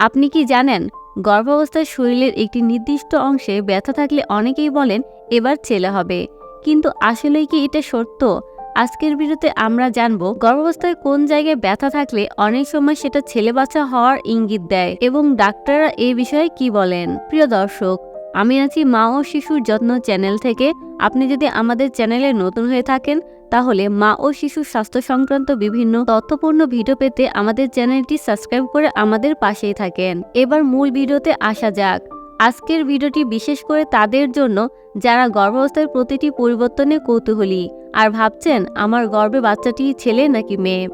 আপনি কি জানেন গর্ভাবস্থায় শরীরের একটি নির্দিষ্ট অংশে ব্যথা থাকলে অনেকেই বলেন এবার ছেলে হবে। কিন্তু আসলেই কি এটা সত্য? আজকের বিরুদ্ধে আমরা জানব গর্ভাবস্থায় কোন জায়গায় ব্যথা থাকলে অনেক সময় সেটা ছেলে বাচ্চা হওয়ার ইঙ্গিত দেয় এবং ডাক্তাররা এ বিষয়ে কি বলেন। প্রিয় দর্শক আমি আছি মা ও শিশুর যত্ন চ্যানেল থেকে। আপনি যদি আমাদের চ্যানেলে নতুন হয়ে থাকেন, তাহলে মা ও শিশু স্বাস্থ্য সংক্রান্ত বিভিন্ন তথ্যপূর্ণ ভিডিও পেতে আমাদের চ্যানেলটি সাবস্ক্রাইব করে আমাদের পাশেই থাকেন। এবার মূল ভিডিওতে আসা যাক। আজকের ভিডিওটি বিশেষ করে তাদের জন্য, যারা গর্ভাবস্থার প্রতিটি পরিবর্তনে কৌতূহলী আর ভাবছেন, আমার গর্ভে বাচ্চাটি ছেলে নাকি মেয়ে?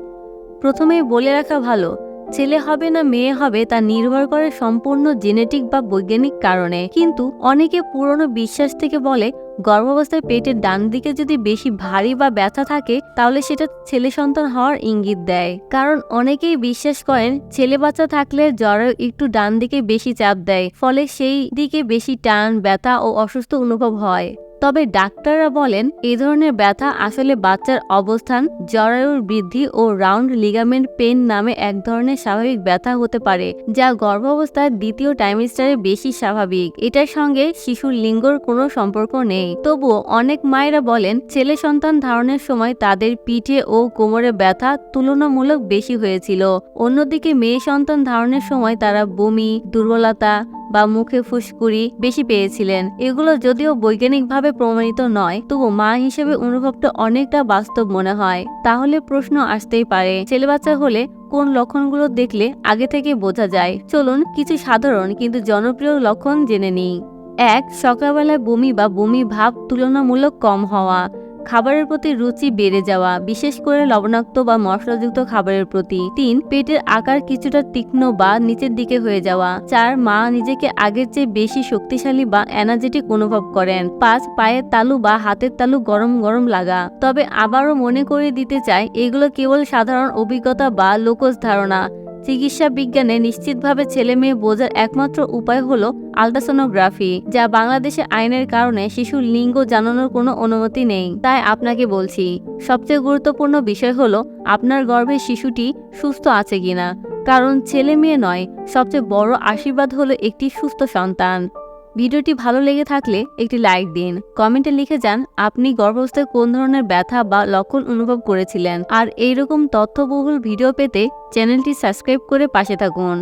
প্রথমেই বলে রাখা ভালো ছেলে হবে না মেয়ে হবে তা নির্ভর করে সম্পূর্ণ জেনেটিক বা বৈজ্ঞানিক কারণে। কিন্তু অনেকে পুরনো বিশ্বাস থেকে বলে, গর্ভাবস্থায় পেটের ডান দিকে যদি বেশি ভারী বা ব্যথা থাকে, তাহলে সেটা ছেলে সন্তান হওয়ার ইঙ্গিত দেয়। কারণ অনেকেই বিশ্বাস করেন, ছেলে বাচ্চা থাকলে জ্বরে একটু ডান দিকে বেশি চাপ দেয়, ফলে সেই দিকে বেশি টান, ব্যথা ও অসুস্থ অনুভব হয়। তবে ডাক্তাররা বলেন, এ ধরনের ব্যথা আসলে বাচ্চার অবস্থান, জরায়ুর বৃদ্ধি ও রাউন্ড লিগামেন্ট পেন নামে এক ধরনের স্বাভাবিক ব্যথা হতে পারে, যা গর্ভাবস্থার দ্বিতীয় টাইমিস্টারে বেশি স্বাভাবিক। এটার সঙ্গে শিশুর লিঙ্গর কোনো সম্পর্ক নেই। তবুও অনেক মায়েরা বলেন, ছেলে সন্তান ধারণের সময় তাদের পিঠে ও কোমরে ব্যথা তুলনামূলক বেশি হয়েছিল। অন্যদিকে মেয়ে সন্তান ধারণের সময় তারা বমি, দুর্বলতা বা মুখে ফুসকুড়ি বেশি পেয়েছিলেন। এগুলো যদিও বৈজ্ঞানিকভাবে প্রমাণিত নয়, তবু মা হিসেবে অনুভবটা অনেকটা বাস্তব মনে হয়। তাহলে প্রশ্ন আসতেই পারে ছেলে বাচ্চা হলে কোন লক্ষণগুলো দেখলে আগে থেকে বোঝা যায়? চলুন, কিছু সাধারণ কিন্তু জনপ্রিয় লক্ষণ জেনে নিই। এক, সকালবেলায় বমি বা বমি ভাব তুলনামূলক কম হওয়া। খাবারের প্রতি রুচি বেড়ে যাওয়া, বিশেষ করে লবণাক্ত বা মশলাযুক্ত খাবারের প্রতি তিন, পেটের আকার কিছুটা তীক্ষ্ণ বা নিচের দিকে হয়ে যাওয়া। চার, মা নিজেকে আগের চেয়ে বেশি শক্তিশালী বা এনার্জেটিক অনুভব করেন। পাঁচ, পায়ের তালু বা হাতের তালু গরম গরম লাগা। তবে আবারও মনে করে দিতে চাই, এগুলো কেবল সাধারণ অভিজ্ঞতা বা লোকজ ধারণা। চিকিৎসা বিজ্ঞানে নিশ্চিতভাবে ছেলে মেয়ে বোঝার একমাত্র উপায় হলো আলট্রাসোনোগ্রাফি, যা বাংলাদেশে আইনের কারণে শিশুর লিঙ্গ জানানোর কোনো অনুমতি নেই। তাই আপনাকে বলছি, সবচেয়ে গুরুত্বপূর্ণ বিষয় হলো আপনার গর্ভে শিশুটি সুস্থ আছে কিনা। কারণ ছেলে মেয়ে নয়, সবচেয়ে বড় আশীর্বাদ হলো একটি সুস্থ সন্তান। ভিডিওটি ভালো লেগে থাকলে একটি লাইক দিন। কমেন্টে লিখে যান, আপনি গর্ভাবস্থায় কোন ধরনের ব্যথা বা লক্ষণ অনুভব করেছিলেন? আর এইরকম তথ্যবহুল ভিডিও পেতে চ্যানেলটি সাবস্ক্রাইব করে পাশে থাকুন।